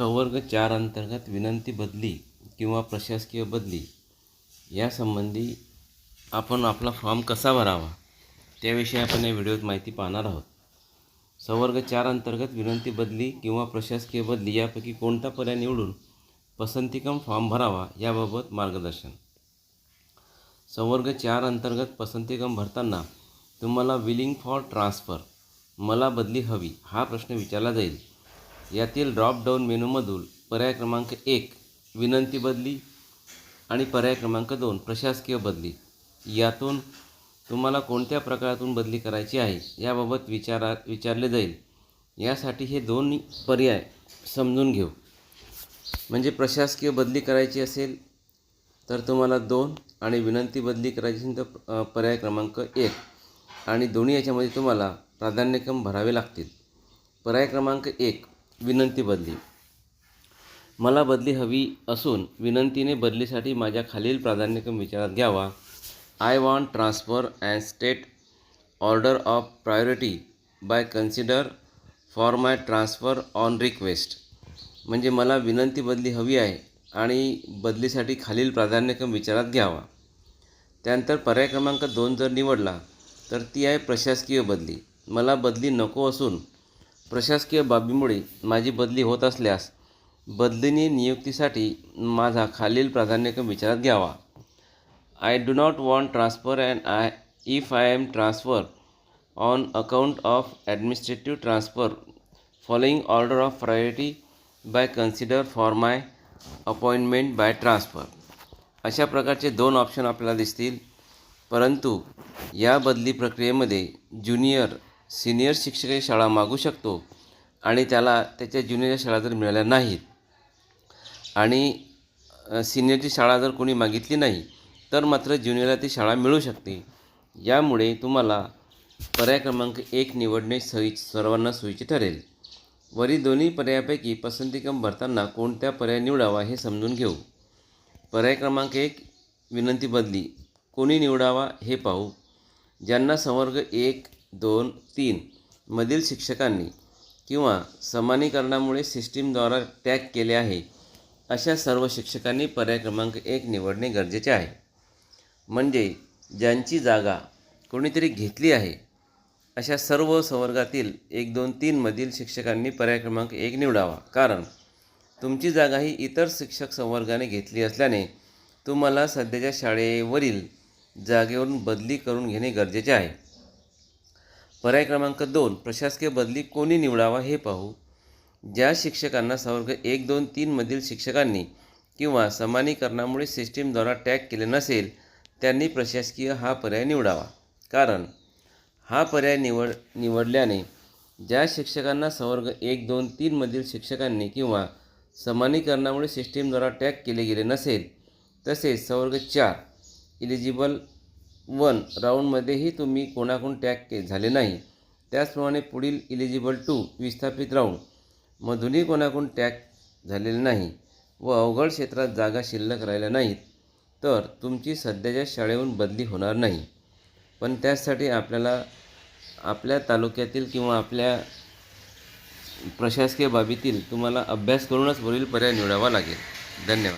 संवर्ग चार अंतर्गत विनंती बदली किंवा प्रशासकीय बदली यासंबंधी आपण आपला फॉर्म कसा भरावा त्याविषयी आपण या व्हिडिओत माहिती पाहणार आहोत. संवर्ग चार अंतर्गत विनंती बदली किंवा प्रशासकीय बदली यापैकी कोणता पर्याय निवडून पसंतीक्रम फॉर्म भरावा याबाबत मार्गदर्शन. संवर्ग चार अंतर्गत पसंतीक्रम भरताना तुम्हाला विलिंग फॉर ट्रान्सफर मला बदली हवी हा प्रश्न विचारला जाईल. यातील ड्रॉप डाऊन मेनूमधून पर्याय क्रमांक एक विनंती बदली आणि पर्याय क्रमांक दोन प्रशासकीय बदली. यातून तुम्हाला कोणत्या प्रकारातून बदली करायची आहे याबाबत विचारा विचारले जाईल. यासाठी हे दोन पर्याय समजून घेऊ. म्हणजे प्रशासकीय बदली करायची असेल तर तुम्हाला दोन आणि विनंती बदली करायची असेल तर पर्याय क्रमांक एक. आणि दोन्ही याच्यामध्ये तुम्हाला प्राधान्यक्रम भरावे लागतील. पर्याय क्रमांक एक विनंती बदली. मला बदली हवी असून विनंतीने बदलीसाठी माझ्या खालील प्राधान्यक्रम विचारात घ्यावा. I want transfer and state order of priority by consider for my transfer on request म्हणजे मला विनंती बदली हवी आहे आणि बदलीसाठी खालील प्राधान्यक्रम विचारात घ्यावा. त्यानंतर पर्याय क्रमांक दोन जर निवडला तर ती आहे प्रशासकीय बदली. मला बदली नको असून प्रशासकीय बाबीमुळे माझी बदली होत असल्यास बदलीने नियुक्तीसाठी माझा खालील प्राधान्यक्रम विचारात घ्यावा. I do not want transfer and I if I am transfer on account of administrative transfer following order of priority by consider for my appointment by transfer अशा प्रकारचे दोन ऑप्शन आपल्याला दिसतील. परंतु या बदली प्रक्रियेमध्ये ज्युनियर सिनियर शिक्षकही शाळा मागू शकतो आणि त्याला त्याच्या ज्युनियरच्या शाळा जर मिळाल्या नाहीत आणि सिनियरची शाळा जर कोणी मागितली नाही तर मात्र ज्युनियरला ती शाळा मिळू शकते. यामुळे तुम्हाला पर्याय क्रमांक एक निवडणे सोयी सर्वांना सोयीचे ठरेल. वरील दोन्ही पर्यायापैकी पसंतीक्रम भरताना कोणत्या पर्याय निवडावा हे समजून घेऊ. पर्याय क्रमांक एक विनंती बदली. कोणी निवडावा हे पाहू. ज्यांना संवर्ग एक दोन तीन. मधील शिक्षकांनी किंवा समानीकरणामुळे सिस्टीमद्वारा टॅग केले आहे. अशा सर्व शिक्षकांनी पर्याय क्रमांक एक निवडणे गरजेचे आहे. म्हणजे ज्यांची जागा कोणीतरी घेतली आहे अशा सर्व संवर्गातील एक दोन तीनमधील शिक्षकांनी पर्याय क्रमांक एक निवडावा. कारण तुमची जागा ही इतर शिक्षक संवर्गाने घेतली असल्याने तुम्हाला सध्याच्या शाळेवरील जागेवरून बदली करून घेणे गरजेचे आहे. पर्याय क्रमांक दोन प्रशासकीय बदली कोणी निवडावा हे पाहू. ज्या शिक्षकांना संवर्ग एक दोन तीनमधील शिक्षकांनी किंवा समानीकरणामुळे सिस्टीमद्वारा टॅग केले नसेल त्यांनी प्रशासकीय हा पर्याय निवडावा. कारण हा पर्याय निवड निवडल्याने ज्या शिक्षकांना संवर्ग एक दोन तीनमधील शिक्षकांनी किंवा समानीकरणामुळे सिस्टीमद्वारा टॅग केले गेले नसेल तसेच संवर्ग चार इलिजिबल वन राऊंडमध्येही तुम्ही कोणाकडून टॅग के झाले नाही. त्याचप्रमाणे पुढील इलिजिबल टू विस्थापित राऊंड मधूनही कोणाकडून टॅग झालेले नाही व अवघड क्षेत्रात जागा शिल्लक राहिल्या नाहीत. तर तुमची सध्याच्या शाळेहून बदली होणार नाही. पण त्यासाठी आपल्याला आपल्या तालुक्यातील किंवा आपल्या प्रशासकीय बाबीतील तुम्हाला अभ्यास करूनच वरील पर्याय निवडावा लागेल. धन्यवाद.